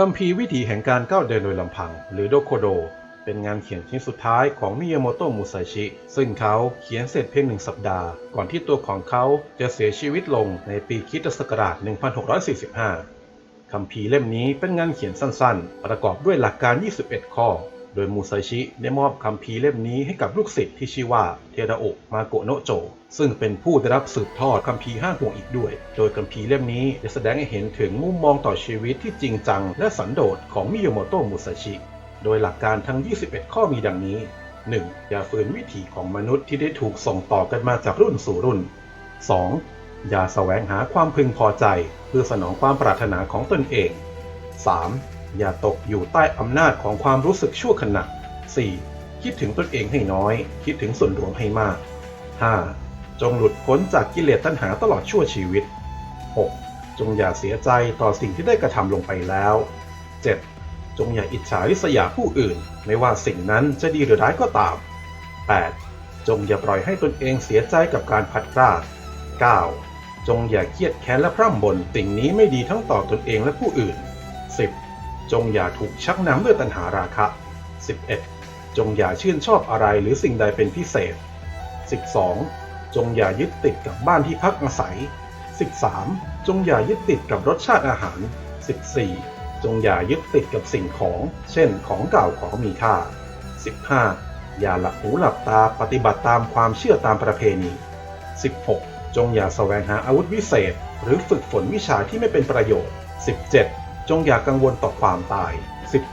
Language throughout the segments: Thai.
คัมภีร์วิถีแห่งการก้าวเดินโดยลำพัง หรือโดโคโด เป็นงานเขียนชิ้นสุดท้ายของมิยาโมโตะมุซชิ ซึ่งเขาเขียนเสร็จเพียงหนึ่งสัปดาห์ ก่อนที่ตัวของเขาจะเสียชีวิตลงในปีคิตศักราช 1645 คัมภีร์เล่มนี้เป็นงานเขียนสั้นๆ ประกอบด้วยหลักการ 21 ข้อ โดยมูซาชิได้มอบคัมภีร์เล่มนี้ให้กับลูกศิษย์ที่ชื่อว่าเทราโอะมาโกโนโจ ซึ่งเป็นผู้ได้รับสืบทอดคัมภีร์ห้าห่วงอีกด้วย โดยคัมภีร์เล่มนี้ได้แสดงให้เห็นถึงมุมมองต่อชีวิตที่จริงจัง และสันโดษของมิโยโมโตะมุซาชิ โดยหลักการทั้ง 21 ข้อมีดังนี้ 1. อย่าฝืนวิถีของมนุษย์ที่ได้ถูกส่งต่อกันมาจากรุ่นสู่รุ่น 2. อย่าแสวงหาความพึงพอใจ เพื่อสนองความปรารถนาของตนเอง 3. อย่าตกอยู่ใต้อำนาจของความรู้สึกชั่วขณะ 4. คิดถึงตนเองให้น้อย คิดถึงส่วนรวมให้มาก 5. จงหลุดพ้นจากกิเลสตัณหาตลอดชั่วชีวิต 6. จงอย่าเสียใจต่อสิ่งที่ได้กระทำลงไปแล้ว 7. จงอย่าอิจฉาริษยาผู้อื่น ไม่ว่าสิ่งนั้นจะดีหรือร้ายก็ตาม 8. จงอย่าปล่อยให้ตนเองเสียใจกับการพัดพลาด 9. จงอย่าเครียดแค้นและพร่ำบ่นสิ่งนี้ไม่ดีทั้งต่อตนเองและผู้อื่น 10. จงอย่าถูกชักนำด้วยตัณหาราคะ 11. จงอย่าชื่นชอบอะไรหรือสิ่งใดเป็นพิเศษ 12. จงอย่ายึดติดกับบ้านที่พักอาศัย 13. จงอย่ายึดติดกับรสชาติอาหาร 14. จงอย่ายึดติดกับสิ่งของ เช่น ของเก่าของมีค่า 15. อย่าหลับหูหลับตาปฏิบัติตามความเชื่อตามประเพณี 16. จงอย่าแสวงหาอาวุธวิเศษ หรือฝึกฝนวิชาที่ไม่เป็นประโยชน์ 17. จงอย่ากังวลต่อความตาย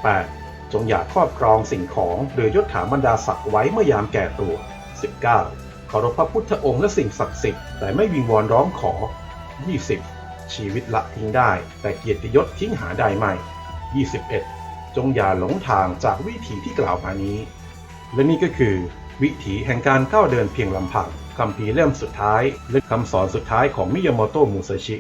18. จงอย่าครอบครองสิ่งของหรือยศถาบรรดาศักดิ์ไว้เมื่อยามแก่ตัว 19. เคารพพระพุทธองค์และสิ่งศักดิ์สิทธิ์แต่ไม่วิงวอนร้องขอ 20. ชีวิตละทิ้งได้ แต่เกียรติยศทิ้งหาได้ไม่ 21. จงอย่าหลงทางจากวิถีที่กล่าวมานี้ และนี่ก็คือ วิถีแห่งการก้าวเดินเพียงลำพังคำพีร์เล่มสุดท้ายและคำสอนสุดท้ายของมิยาโมโตะมุซาชิ